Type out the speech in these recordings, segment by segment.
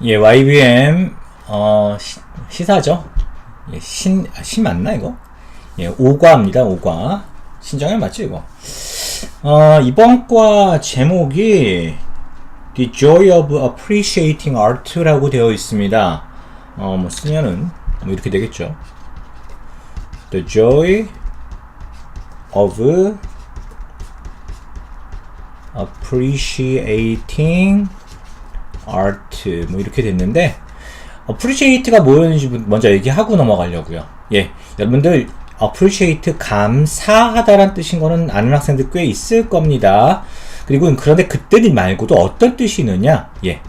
예, YBM 어, 시, 시사죠. 예, 신, 아, 신 맞나 이거? 예, 5과입니다. 5과. 신정에 맞죠 이거? 어, 이번 과 제목이 The Joy of Appreciating Art라고 되어 있습니다. 어, 뭐 쓰면은 뭐 이렇게 되겠죠. The Joy of Appreciating Art 뭐 이렇게 됐는데 appreciate가 뭐였는지 먼저 얘기하고 넘어가려고요. 예, 여러분들 appreciate 감사하다란 뜻인 거는 아는 학생들 꽤 있을 겁니다. 그리고 그런데 그뜻 말고도 어떤 뜻이 있느냐? 예,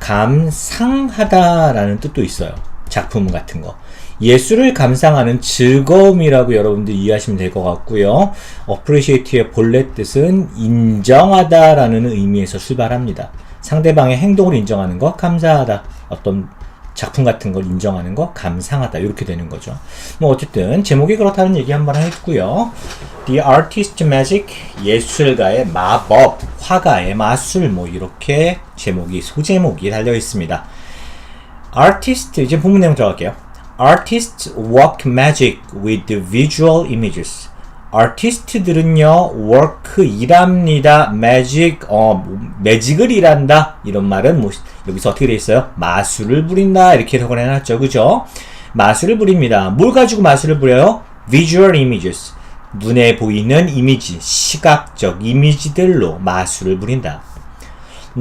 감상하다라는 뜻도 있어요. 작품 같은 거. 예술을 감상하는 즐거움이라고 여러분들 이해하시면 될 것 같고요. appreciate의 본래 뜻은 인정하다라는 의미에서 출발합니다. 상대방의 행동을 인정하는 거, 감사하다. 어떤 작품 같은 걸 인정하는 거, 감상하다. 이렇게 되는 거죠. 뭐 어쨌든 제목이 그렇다는 얘기 한번 했고요. The Artist Magic 예술가의 마법, 화가의 마술 뭐 이렇게 제목이 소제목이 달려 있습니다. Artist 이제 본문 내용 들어갈게요. Artists work magic with visual images. 아티스트들은요 work 일합니다. magic 어 매직을 일한다. 이런 말은 뭐 여기서 어떻게 돼 있어요? 마술을 부린다. 이렇게 해석을 해놨죠. 그죠? 마술을 부립니다. 뭘 가지고 마술을 부려요? visual images. 눈에 보이는 이미지 시각적 이미지들로 마술을 부린다.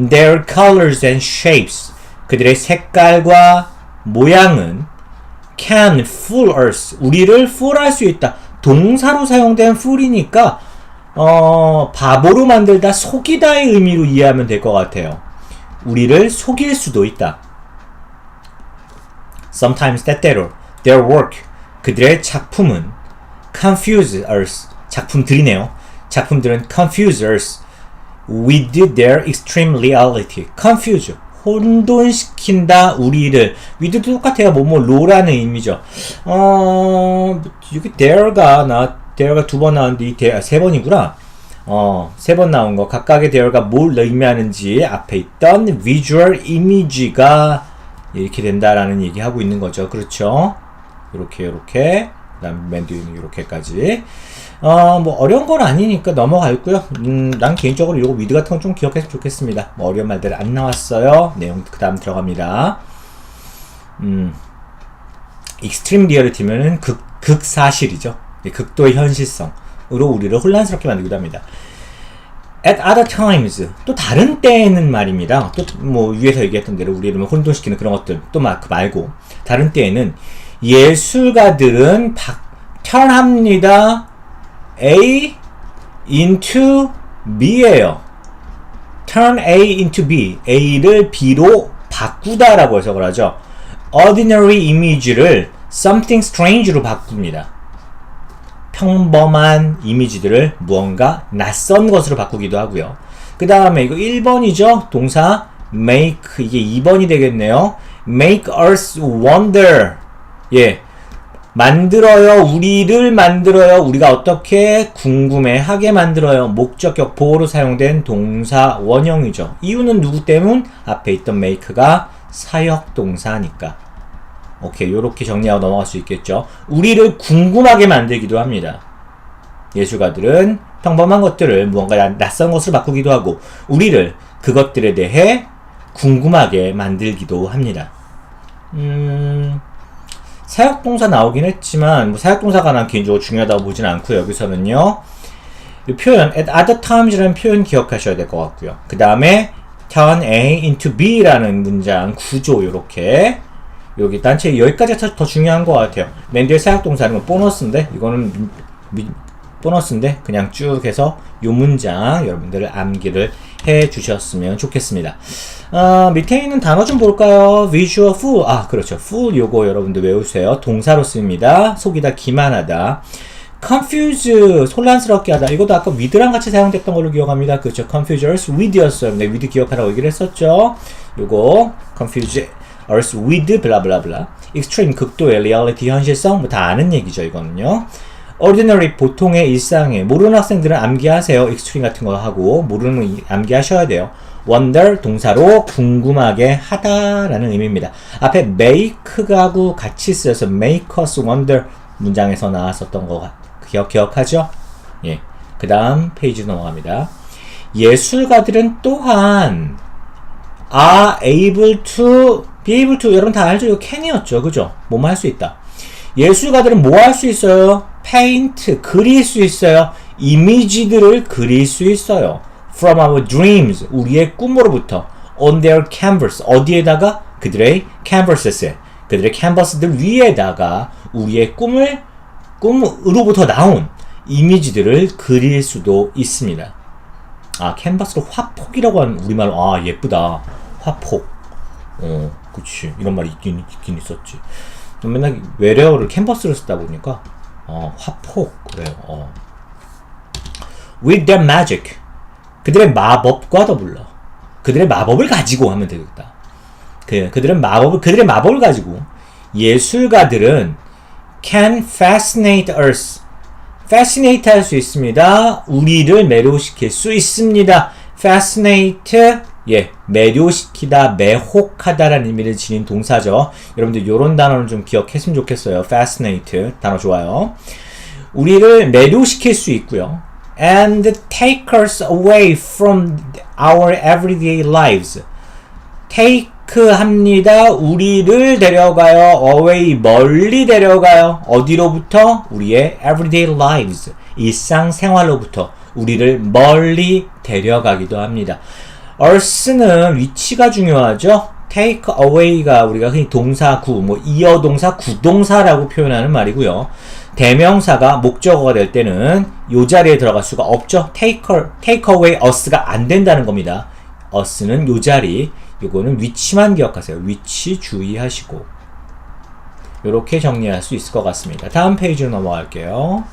their colors and shapes. 그들의 색깔과 모양은 can fool us 우리를 fool할 수 있다 동사로 사용된 fool이니까 어, 바보로 만들다, 속이다의 의미로 이해하면 될 것 같아요. 우리를 속일 수도 있다. Sometimes 때때로 their work 그들의 작품은 confuse us 작품들이네요. 작품들은 confuse us with their extreme reality. confuse 혼돈시킨다 우리를. 위드도 똑같아요. 뭐뭐 로라는 의미죠. 어 여기 there가 나 there가 두 번 나왔는데 이 there 세 번이구나. 어 세 번 나온 거. 각각의 there가 뭘 의미하는지 앞에 있던 visual image가 이렇게 된다라는 얘기 하고 있는 거죠. 그렇죠? 이렇게 이렇게. 그다음 맨 뒤에는 이렇게까지 어, 뭐 어려운 건 아니니까 넘어갈고요. 음, 난 개인적으로 이거 위드 같은 건 좀 기억했으면 좋겠습니다. 뭐 어려운 말들 안 나왔어요. 내용 그 다음 들어갑니다. 음, 익스트림 리얼리티면은 극, 극사실이죠. 극도의 현실성으로 우리를 혼란스럽게 만들기도 합니다. At other times 또 다른 때에는 말입니다. 또 뭐 위에서 얘기했던 대로 우리를 혼돈시키는 그런 것들 또 막 말고 다른 때에는 예술가들은 박, 편합니다. A into B예요. turn A into B. A를 B로 바꾸다라고 해석을 하죠. ordinary image를 something strange로 바꿉니다. 평범한 이미지들을 무언가 낯선 것으로 바꾸기도 하고요. 그 다음에 이거 1번이죠. 동사 make 이게 2번이 되겠네요. make us wonder. 예. 만들어요. 우리를 만들어요. 우리가 어떻게 궁금해하게 만들어요. 목적격 보호로 사용된 동사 원형이죠. 이유는 누구 때문? 앞에 있던 make가 사역 동사니까. 오케이. 요렇게 정리하고 넘어갈 수 있겠죠. 우리를 궁금하게 만들기도 합니다. 예술가들은 평범한 것들을 무언가 낯선 것으로 바꾸기도 하고 우리를 그것들에 대해 궁금하게 만들기도 합니다. 음... 사역동사 나오긴 했지만 뭐 사역동사가 난 개인적으로 중요하다고 보진 않고요. 여기서는요. 이 표현 at other times라는 표현 기억하셔야 될 것 같고요. 그 다음에 turn A into B라는 문장 구조 요렇게 여기 단체 여기까지 가 더 중요한 것 같아요. 맨 뒤에 사역동사는 건 보너스인데 이거는 미, 보너스인데 그냥 쭉 해서 요 문장 여러분들 암기를 해 주셨으면 좋겠습니다. 어, 밑에 있는 단어 좀 볼까요? visual fool. 아, 그렇죠. fool 요거 여러분들 외우세요. 동사로 씁니다. 속이다, 기만하다. confuse, 혼란스럽게 하다. 이것도 아까 with랑 같이 사용됐던 걸로 기억합니다. 그렇죠. confuse us with였어요. 네, with 기억하라고 얘기를 했었죠. 요거, confuse us with, 블라블라블라. extreme, 극도의 reality, 현실성, 뭐 다 아는 얘기죠, 이거는요. Ordinary 보통의 일상에 모르는 학생들은 암기하세요. extreme 같은 거 하고 모르는 거 암기하셔야 돼요. wonder 동사로 궁금하게 하다라는 의미입니다. 앞에 make하고 같이 쓰여서 make us wonder 문장에서 나왔었던 거 같- 기억 기억하죠? 예. 그 다음 페이지 넘어갑니다. 예술가들은 또한 are able to be able to 여러분 다 알죠? 이거 can이었죠. 그죠? 뭐뭐 할 수 있다. 예술가들은 뭐 할 수 있어요? Paint 그릴 수 있어요. 이미지들을 그릴 수 있어요. from our dreams 우리의 꿈으로부터 on their canvas 어디에다가 그들의 canvas에 그들의 캔버스들 위에다가 우리의 꿈을 꿈으로부터 나온 이미지들을 그릴 수도 있습니다. 아, 캔버스로 화폭이라고 하는 우리말로, 아, 예쁘다. 화폭. 어, 그치. 이런 말이 있긴, 있긴 있었지. 맨날 외래어를 캔버스로 쓰다 보니까, 어, 화폭. 그래요, 어. With their magic. 그들의 마법과 더불어. 그들의 마법을 가지고 하면 되겠다. 그, 그들은 마법을, 그들의 마법을 가지고 예술가들은 can fascinate us. fascinate 할 수 있습니다. 우리를 매료시킬 수 있습니다. fascinate 예, 매료시키다, 매혹하다라는 의미를 지닌 동사죠. 여러분들 이런 단어를 좀 기억했으면 좋겠어요. fascinate 단어 좋아요. 우리를 매료시킬 수 있고요. and take us away from our everyday lives. take 합니다. 우리를 데려가요. away 멀리 데려가요. 어디로부터? 우리의 everyday lives. 일상생활로부터 우리를 멀리 데려가기도 합니다. Earth는 위치가 중요하죠. take away가 우리가 흔히 동사구, 뭐 이어 동사, 구동사라고 표현하는 말이고요. 대명사가 목적어가 될 때는 요 자리에 들어갈 수가 없죠. take, take away us가 안 된다는 겁니다. us는 요 자리, 요거는 위치만 기억하세요. 위치 주의하시고. 요렇게 정리할 수 있을 것 같습니다. 다음 페이지로 넘어갈게요.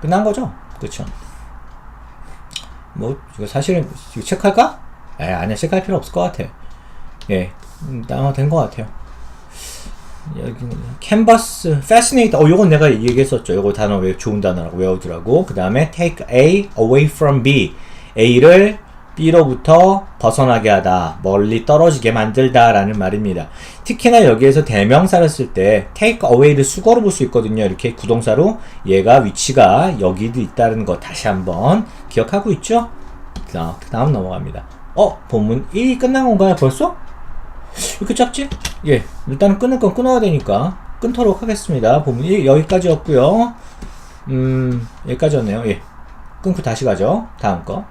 끝난 거죠? 그쵸? 뭐, 이거 사실은, 이거 체크할까? 에, 아니야, 체크할 필요 없을 것 같아. 예, 음, 된것 같아요. 여기 캔버스, fascinate. 어, 요건 내가 얘기했었죠. 요거 단어 외 좋은 단어라고 외우더라고. 그 다음에 take A away from B. A를 B로부터 벗어나게 하다, 멀리 떨어지게 만들다 라는 말입니다. 특히나 여기에서 대명사를 쓸 때 take away를 수거로 볼 수 있거든요. 이렇게 구동사로 얘가 위치가 여기도 있다는 거 다시 한번 기억하고 있죠? 자, 그 다음 넘어갑니다. 어, 본문 1이 끝난 건가요, 벌써? 이렇게 짧지? 예, 일단은 끊을 건 끊어야 되니까 끊도록 하겠습니다. 본문 1 여기까지였고요. 음, 여기까지였네요. 예, 끊고 다시 가죠. 다음 거.